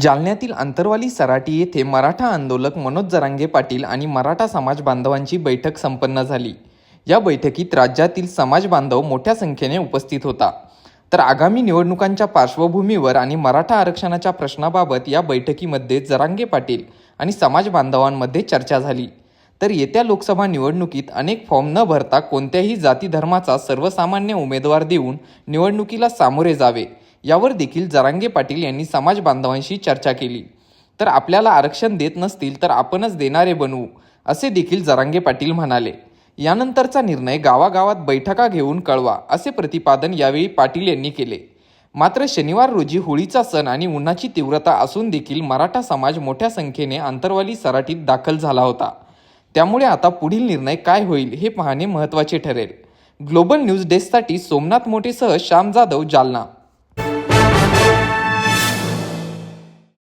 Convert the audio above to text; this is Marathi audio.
जालन्यातील आंतरवाली सराटी येथे मराठा आंदोलक मनोज जरांगे पाटील आणि मराठा समाज बांधवांची बैठक संपन्न झाली. या बैठकीत राज्यातील समाज बांधव मोठ्या संख्येने उपस्थित होता. तर आगामी निवडणुकांच्या पार्श्वभूमीवर आणि मराठा आरक्षणाच्या प्रश्नाबाबत या बैठकीमध्ये जरांगे पाटील आणि समाज बांधवांमध्ये चर्चा झाली. तर येत्या लोकसभा निवडणुकीत अनेक फॉर्म न भरता कोणत्याही जाती धर्माचा सर्वसामान्य उमेदवार देऊन निवडणुकीला सामोरे जावे. यावर देखील जरांगे पाटील यांनी समाज बांधवांशी चर्चा केली. तर आपल्याला आरक्षण देत नसतील तर आपणच देणारे बनवू असे देखील जरांगे पाटील म्हणाले. यानंतरचा निर्णय गावागावात बैठका घेऊन कळवा असे प्रतिपादन यावेळी पाटील यांनी केले. मात्र शनिवार रोजी होळीचा सण आणि उन्हाची तीव्रता असून देखील मराठा समाज मोठ्या संख्येने आंतरवाली सराटीत दाखल झाला होता. त्यामुळे आता पुढील निर्णय काय होईल हे पाहणे महत्त्वाचे ठरेल. ग्लोबल न्यूज डेस्कसाठी सोमनाथ मोठेसह श्याम जाधव जालना.